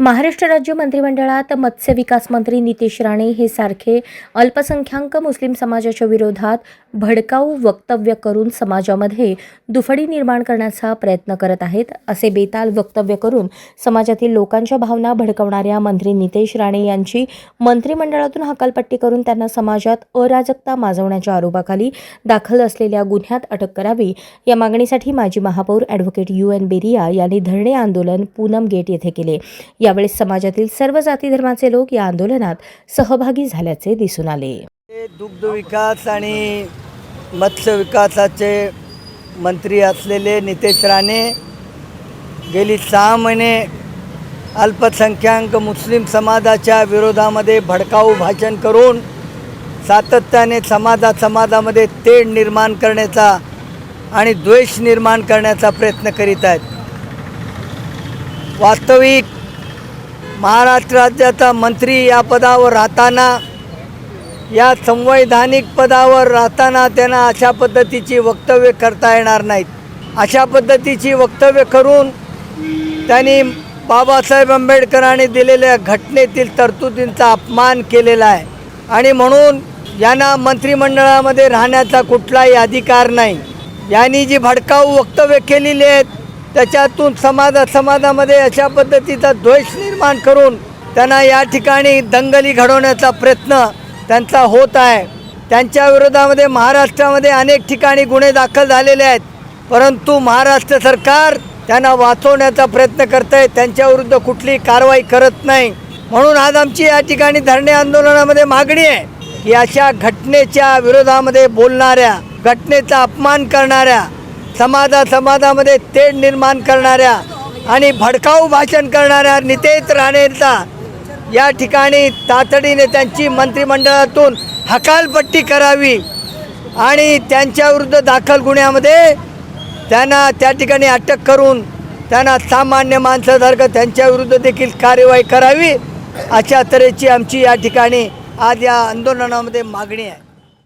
महाराष्ट्र राज्य मंत्रिमंडळात मत्स्य विकास मंत्री नितेश राणे हे सारखे अल्पसंख्याक मुस्लिम समाजाच्या विरोधात भडकाऊ वक्तव्य करून समाजामध्ये दुफडी निर्माण करण्याचा प्रयत्न करत आहेत असे बेताल वक्तव्य करून समाजातील लोकांच्या भावना भडकवणाऱ्या मंत्री नितेश राणे यांची मंत्रिमंडळातून हकालपट्टी करून त्यांना समाजात अराजकता माजवण्याच्या आरोपाखाली दाखल असलेल्या गुन्ह्यात अटक करावी. या मागणीसाठी माजी महापौर ॲडव्होकेट यू एन बेरिया यांनी धरणे आंदोलन पूनम गेट येथे केले. या यावेळी समाजातील सर्व जाती धर्माचे लोक या आंदोलनात सहभागी झाल्याचे दिसून आले. दुग्ध विकास आणि मत्स्य विकासाचे मंत्री असलेले नितेश राणे गेली सहा महिने अल्पसंख्याक मुस्लिम समाजाच्या विरोधामध्ये भडकाऊ भाषण करून सातत्याने समाजा समाजामध्ये तेढ निर्माण करण्याचा आणि द्वेष निर्माण करण्याचा प्रयत्न करीत आहेत. वास्तविक महाराष्ट्र राज्याचा मंत्री या पदावर राहताना या संवैधानिक पदावर राहताना त्यांना अशा पद्धतीची वक्तव्य करता येणार नाहीत. अशा पद्धतीची वक्तव्य करून त्यांनी बाबासाहेब आंबेडकरांनी दिलेल्या घटनेतील तरतुदींचा अपमान केलेला आहे. आणि म्हणून यांना मंत्रिमंडळामध्ये राहण्याचा कुठलाही अधिकार नाही. यांनी जी भडकाऊ वक्तव्य केलेली आहेत त्याच्यातून समाजा समाजामध्ये अशा पद्धतीचा द्वेष निर्माण करून त्यांना या ठिकाणी दंगली घडवण्याचा प्रयत्न त्यांचा होत आहे. त्यांच्या विरोधामध्ये महाराष्ट्रामध्ये अनेक ठिकाणी गुन्हे दाखल झालेले आहेत. परंतु महाराष्ट्र सरकार त्यांना वाचवण्याचा प्रयत्न करत आहे त्यांच्याविरुद्ध कुठली कारवाई करत नाही. म्हणून आज आमची या ठिकाणी धरणे आंदोलनामध्ये मागणी आहे की अशा घटनेच्या विरोधामध्ये बोलणाऱ्या घटनेचा अपमान करणाऱ्या समाजा समाजामध्ये तेढ निर्माण करणाऱ्या आणि भडकाऊ भाषण करणाऱ्या नितेश राणेंचा या ठिकाणी तातडीने त्यांची मंत्रिमंडळातून हकालपट्टी करावी आणि त्यांच्याविरुद्ध दाखल गुन्ह्यामध्ये त्यांना त्या ठिकाणी अटक करून त्यांना सामान्य माणसासारखं त्यांच्याविरुद्ध देखील कार्यवाही करावी अशा तऱ्हेची आमची या ठिकाणी आज या आंदोलनामध्ये मागणी आहे.